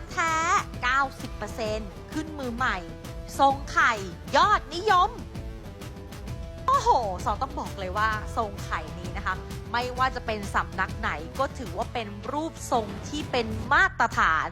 ำแท้ 90%ขึ้นมือใหม่ ทรงไข่ยอดนิยม โอ้โหสองต้องบอกเลยว่าทรงไข่นี้นะคะ ไม่ว่าจะเป็นสำนักไหนก็ถือว่าเป็นรูปทรงที่เป็นมาตรฐาน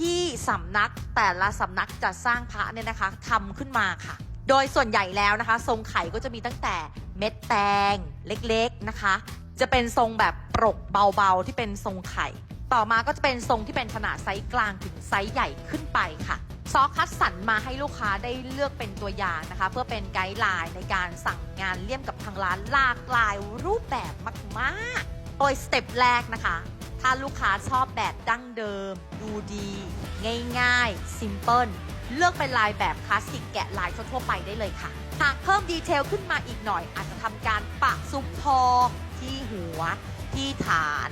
ที่สำนักแต่ละสำนักจะสร้างพระเนี่ยนะคะทำขึ้นมาค่ะ โดยส่วนใหญ่แล้วนะคะ ทรงไข่ก็จะมีตั้งแต่เม็ดแตงเล็กๆนะคะ จะเป็นทรงแบบปรกเบาๆที่เป็นทรงไข่ ต่อมาก็จะเป็นทรงที่เป็นขนาดไซส์กลางถึงไซส์ใหญ่ขึ้นไปค่ะ ซอคัดสรรมาให้ลูกค้าได้เลือกเป็นตัวอย่างนะคะ เพื่อเป็นไกด์ไลน์ในการสั่งงานเลี่ยมกับทางร้านหลากหลายรูปแบบมากๆ โดยสเต็ปแรกนะคะ ถ้าลูกค้าชอบแบบดั้งเดิม ดูดี ง่ายๆซิมเ l ิลเลือกเป็นลายแบบคลาสสิกแกะลายทั่วๆไปได้เลยค่ะ หากเพิ่มดีเทลขึ้นมาอีกหน่อย อาจจะทำการปะซุ้มทองที่หัว ที่ฐาน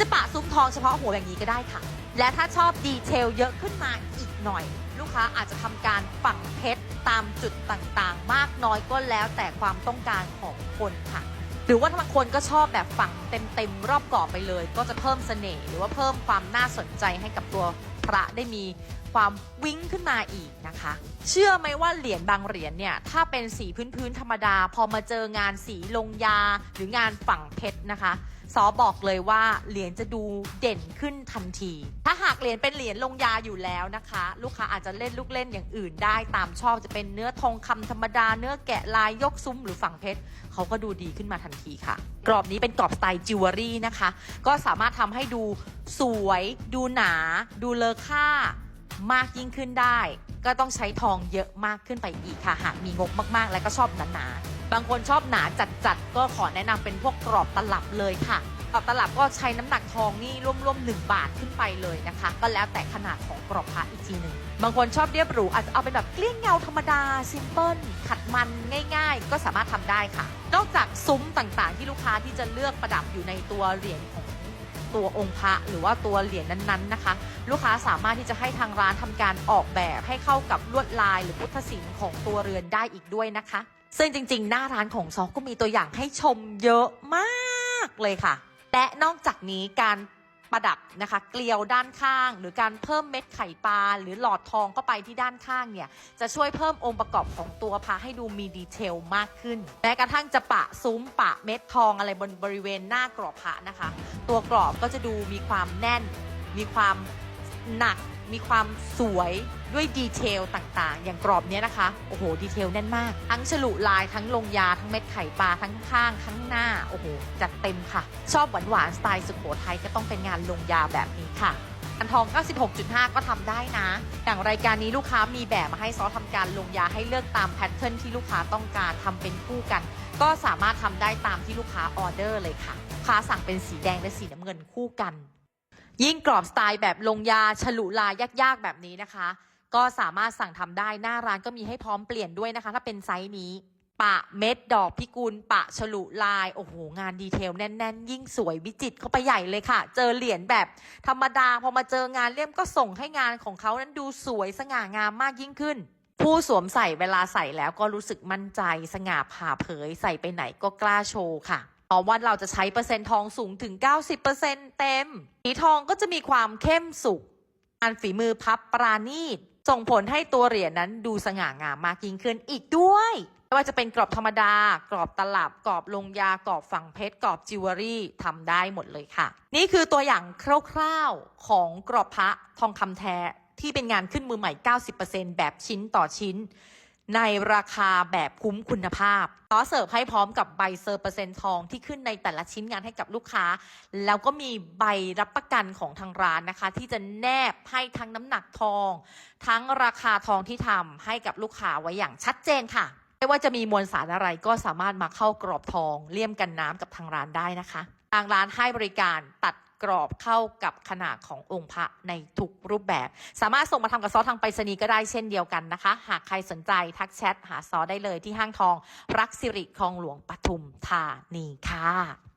จะปะซุ้มทองเฉพาะหัวอย่างนี้ก็ได้ค่ะ และถ้าชอบดีเทลเยอะขึ้นมาอีกหน่อย ลูกค้าอาจจะทำการฝังเพชรตามจุดต่างๆ มากน้อยก็แล้วแต่ความต้องการของคนค่ะ หรือว่าถ้าบางคนก็ชอบแบบฝังเต็มๆรอบกรอบไปเลย ก็จะเพิ่มเสน่ห์หรือว่าเพิ่มความน่าสนใจให้กับตัวพระได้มีความวิ้งขึ้นมาอีกนะคะ เชื่อไหมว่าเหรียญบางเหรียญเนี่ย ถ้าเป็นสีพื้นๆธรรมดา พอมาเจองานสีลงยาหรืองานฝังเพชรนะคะ ซอบอกเลยว่าเหรียญจะดูเด่นขึ้นทันที ถ้าหากเหรียญเป็นเหรียญลงยาอยู่แล้วนะคะ ลูกค้าอาจจะเล่นลูกเล่นอย่างอื่นได้ตามชอบจะเป็นเนื้อทองคำธรรมดาเนื้อแกะลายยกซุ้มหรือฝังเพชรเขาก็ดูดีขึ้นมาทันทีค่ะ กรอบนี้เป็นกรอบสไตล์จิวเวลรี่นะคะ ก็สามารถทำให้ดูสวย ดูหนา ดูเลอค่ามากยิ่งขึ้นได้ ก็ต้องใช้ทองเยอะมากขึ้นไปอีกค่ะ หากมีงบมากๆ และก็ชอบหนาๆ บางคนชอบหนาจัดๆ ก็ขอแนะนำเป็นพวกกรอบตลับเลยค่ะกรอบตลับก็ใช้น้ำหนักทองนี่ร่วมๆ1บาทขึ้นไปเลยนะคะ ก็แล้วแต่ขนาดของกรอบพระอีกทีหนึ่งบางคนชอบเรียบหรูอาจจะเอาเป็นแบบเกลี้ยงเงาธรรมดาซิมเพิลขัดมันง่าย ๆ ก็สามารถทำได้ค่ะ นอกจากซุ้มต่างๆ ที่ลูกค้าที่จะเลือกประดับอยู่ในตัวเหรียญของตัวองค์พระหรือว่าตัวเหรียญนั้นๆนะคะ ลูกค้าสามารถที่จะให้ทางร้านทำการออกแบบให้เข้ากับลวดลายหรือพุทธศิลป์ของตัวเรือนได้อีกด้วยนะคะ ซึ่งจริง ๆ หน้าร้านของซอกก็มีตัวอย่างให้ชมเยอะมากเลยค่ะ และนอกจากนี้การประดับนะคะ เกลียวด้านข้าง หรือการเพิ่มเม็ดไข่ปลาหรือหลอดทองเข้าไปที่ด้านข้างเนี่ย จะช่วยเพิ่มองค์ประกอบของตัวพระให้ดูมีดีเทลมากขึ้นแม้กระทั่งจะปะซุ้มปะเม็ดทองอะไรบนบริเวณหน้ากรอบพระนะคะ ตัวกรอบก็จะดูมีความแน่น มีความหนัก มีความสวยด้วยดีเทลต่างๆ อย่างกรอบเนี้ยนะคะ โอ้โห ดีเทลแน่นมาก ทั้งฉลุลาย ทั้งลงยา ทั้งเม็ดไข่ปลา ทั้งข้าง ทั้งหน้า โอ้โห จัดเต็มค่ะ ชอบหวานๆ สไตล์สุโขทัยก็ต้องเป็นงานลงยาแบบนี้ค่ะ อันทอง 96.5 ก็ทำได้นะ อย่างรายการนี้ลูกค้ามีแบบมาให้ซอสทำการลงยาให้เลือกตามแพทเทิร์นที่ลูกค้าต้องการทำเป็นคู่กัน ก็สามารถทำได้ตามที่ลูกค้าออเดอร์เลยค่ะ ลูกค้าสั่งเป็นสีแดงและสีน้ำเงินคู่กัน ยิ่งกรอบสไตล์แบบลงยาฉลุลายยากๆแบบนี้นะคะ ก็สามารถสั่งทำได้หน้าร้านก็มีให้พร้อมเปลี่ยนด้วยนะคะ ถ้าเป็นไซส์นี้ ปะเม็ดดอกพิกุล ปะฉลุลาย โอ้โห งานดีเทลแน่น ๆ ยิ่งสวยวิจิตเข้าไปใหญ่เลยค่ะ เจอเหรียญแบบธรรมดาพอมาเจองานเลี่ยมก็ส่งให้งานของเขานั้นดูสวยสง่างามมากยิ่งขึ้นผู้สวมใส่เวลาใส่แล้วก็รู้สึกมั่นใจสง่าผ่าเผยใส่ไปไหนก็กล้าโชว์ค่ะ เพราะว่าเราจะใช้เปอร์เซ็นต์ทองสูงถึง 90%เต็ม สีทองก็จะมีความเข้มสุกงานฝีมือพับปราณีต ส่งผลให้ตัวเหรียญนั้นดูสง่างามมากยิ่งขึ้นอีกด้วยไม่ว่าจะเป็นกรอบธรรมดา กรอบตลับ กรอบลงยา กรอบฝังเพชร กรอบจิวเวลรี่ทำได้หมดเลยค่ะ นี่คือตัวอย่างคร่าวๆของกรอบพระทองคำแท้ที่เป็นงานขึ้นมือใหม่ 90%แบบชิ้นต่อชิ้น ในราคาแบบคุ้มคุณภาพขอเสิร์ฟให้พร้อมกับใบเซอร์เปอร์เซ็นต์ทองที่ขึ้นในแต่ละชิ้นงานให้กับลูกค้า แล้วก็มีใบรับประกันของทางร้านนะคะ ที่จะแนบให้ทั้งน้ำหนักทอง ทั้งราคาทองที่ทำให้กับลูกค้าไว้อย่างชัดเจนค่ะไม่ว่าจะมีมวลสารอะไรก็สามารถมาเข้ากรอบทองเลี่ยมกันน้ำกับทางร้านได้นะคะ ทางร้านให้บริการตัด กรอบเข้ากับขนาดขององค์พระในทุกรูปแบบ สามารถส่งมาทำกับซอทางไปรษณีย์ก็ได้เช่นเดียวกันนะคะ หากใครสนใจทักแชทหาซอได้เลยที่ห้างทอง รักสิริคลองหลวงปทุมธานีค่ะ